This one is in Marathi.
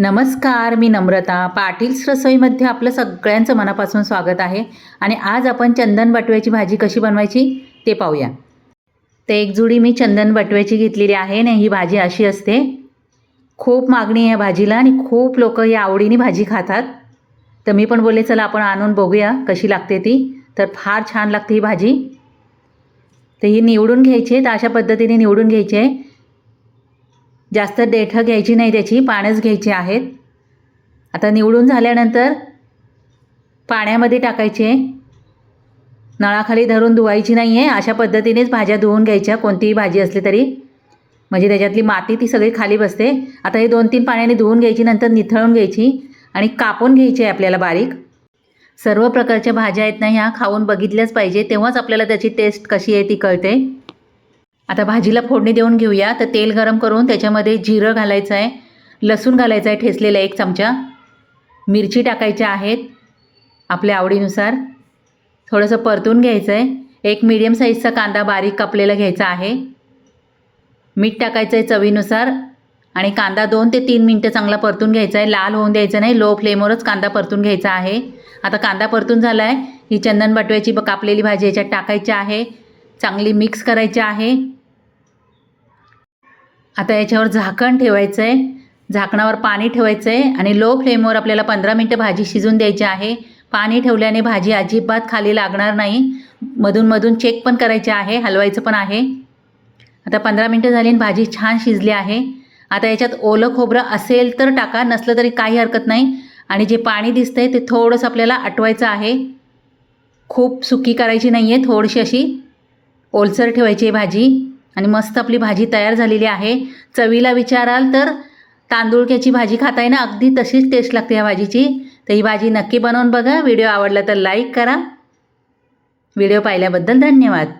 नमस्कार मी नम्रता. पाटील्स रसोईमध्ये आपलं सगळ्यांचं मनापासून स्वागत आहे. आणि आज आपण चंदन बटव्याची भाजी कशी बनवायची ते पाहूया. ते एक जुडी मी चंदन बटव्याची घेतलेली आहे ना ही भाजी अशी असते. खूप मागणी आहे भाजीला आणि खूप लोक या आवडीने भाजी खातात. तर मी पण बोलले चला आपण आणून बघूया कशी लागते ती. तर फार छान लागते ही भाजी. तर ही निवडून घ्यायची आहे तर अशा पद्धतीने निवडून घ्यायची आहे. जास्त देठं घ्यायची नाही त्याची पानंच घ्यायची आहेत. आता निवडून झाल्यानंतर पाण्यामध्ये टाकायचे. नळाखाली धरून धुवायची नाही आहे अशा पद्धतीनेच भाज्या धुवून घ्यायच्या कोणतीही भाजी असली तरी. म्हणजे त्याच्यातली माती ती सगळी खाली बसते. आता हे दोन तीन पाण्याने धुवून घ्यायची नंतर निथळून घ्यायची आणि कापून घ्यायची आहे आपल्याला बारीक. सर्व प्रकारच्या भाज्या आहेत ना ह्या खाऊन बघितल्याच पाहिजे. तेव्हाच आपल्याला त्याची टेस्ट कशी आहे ती कळते. आता भाजीला फोडणी देऊन घेऊया. तर तेल गरम करून त्याच्यामध्ये जिरं घालायचं आहे लसूण घालायचं आहे ठेचलेला एक चमचा. मिरची टाकायच्या आहेत आपल्या आवडीनुसार. थोडंसं परतून घ्यायचं आहे एक मीडियम साईजचा कांदा बारीक कापलेला घ्यायचा आहे. मीठ टाकायचं आहे चवीनुसार. आणि कांदा दोन ते तीन मिनटं चांगला परतून घ्यायचा आहे लाल होऊन द्यायचं नाही. लो फ्लेमवरच कांदा परतून घ्यायचा आहे. आता कांदा परतून झाला आहे ही चंदन बटव्याची ब कापलेली भाजी याच्यात टाकायची आहे. चांगली मिक्स करायची आहे. आता याच्यावर झाकण ठेवायचं आहे झाकणावर पाणी ठेवायचं आहे आणि लो फ्लेमवर आपल्याला पंधरा मिनटं भाजी शिजून द्यायची आहे. पाणी ठेवल्याने भाजी अजिबात खाली लागणार नाही. मधूनमधून चेक पण करायचे आहे. हलवायचं पण आहे. आता पंधरा मिनटं झाली आणि भाजी छान शिजली आहे. आता याच्यात ओलं खोबरं असेल तर टाका नसलं तरी काही हरकत नाही. आणि जे पाणी दिसतंय ते थोडंसं आपल्याला आटवायचं आहे. खूप सुकी करायची नाही आहे थोडीशी अशी ओलसर ठेवायची आहे भाजी. आणि मस्त आपली भाजी तयार झालेली आहे. चवीला विचाराल तर तांदूळक्याची भाजी खाताय ना अगदी तशीच टेस्ट लागते ह्या भाजीची. तर ही भाजी नक्की बनवून बघा. व्हिडिओ आवडला तर लाईक करा. व्हिडिओ पाहिल्याबद्दल धन्यवाद.